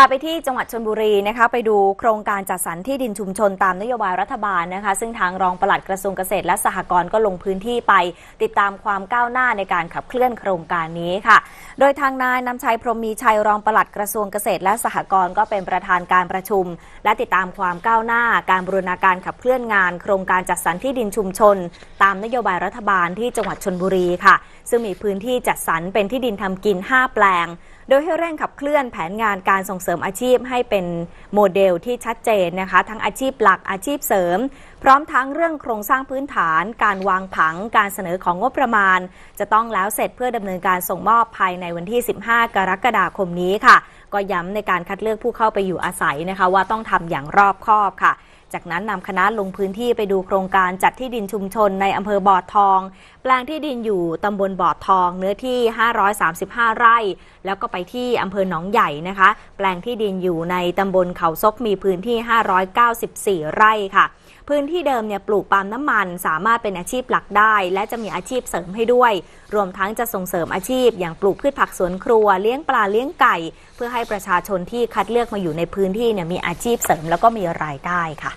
พาไปที่จังหวัดชนบุรีนะคะไปดูโครงการจัดสรรที่ดินชุมชนตามนโยบายรัฐบาลนะคะ ซึ่งทางรองปลัดกระทรวงเกษตรและสหกรณ์ก็ลงพื้นที่ไป ติดตามความก้าวหน้าในการขับเคลื่อนโครงการนี้ค่ะ โดยทางนายนำชัยพรหมมีชัยรองปลัดกระทรวงเกษตรและสหกรณ์ก็เป็นประธานการประชุม และติดตามความก้าวหน้า การบูรณาการขับเคลื่อนงาน โครงการจัดสรรที่ดินชุมชน ตามนโยบายรัฐบาลที่จังหวัดชนบุรีค่ะ ซึ่งมีพื้นที่จัดสรรเป็นที่ดินทำกิน 5 แปลง โดยให้เร่งขับเคลื่อนแผนงานการส่งเสริมอาชีพให้เป็นโมเดลที่ชัดเจนนะคะ ทั้งอาชีพหลักอาชีพเสริม พร้อมทั้งเรื่องโครงสร้างพื้นฐาน การวางผังการเสนอของงบประมาณ จะต้องแล้วเสร็จเพื่อดำเนินการส่งมอบภายในวันที่ 15 กรกฎาคมนี้ค่ะ ก็ย้ำในการคัดเลือกผู้เข้าไปอยู่อาศัยนะคะ ว่าต้องทำอย่างรอบคอบค่ะจากนั้นนำคณะลงพื้นที่ไปดูโครงการจัดที่ดินชุมชนในอำเภอบอดทองแปลงที่ดินอยู่ตำบลบอดทองเนื้อที่ 535 ไร่ แล้วก็ไปที่อำเภอหนองใหญ่นะคะ แปลงที่ดินอยู่ในตำบลเขาซกมีพื้นที่ 594 ไร่ค่ะ พื้นที่เดิมเนี่ยปลูกปาล์มน้ำมันสามารถเป็นอาชีพหลักได้ และจะมีอาชีพเสริมให้ด้วย รวมทั้งจะส่งเสริมอาชีพ อย่างปลูกพืชผักสวนครัวเลี้ยงปลาเลี้ยงไก่ เพื่อให้ประชาชนที่คัดเลือกมาอยู่ในพื้นที่เนี่ยมีอาชีพเสริมแล้วก็มีรายได้ค่ะ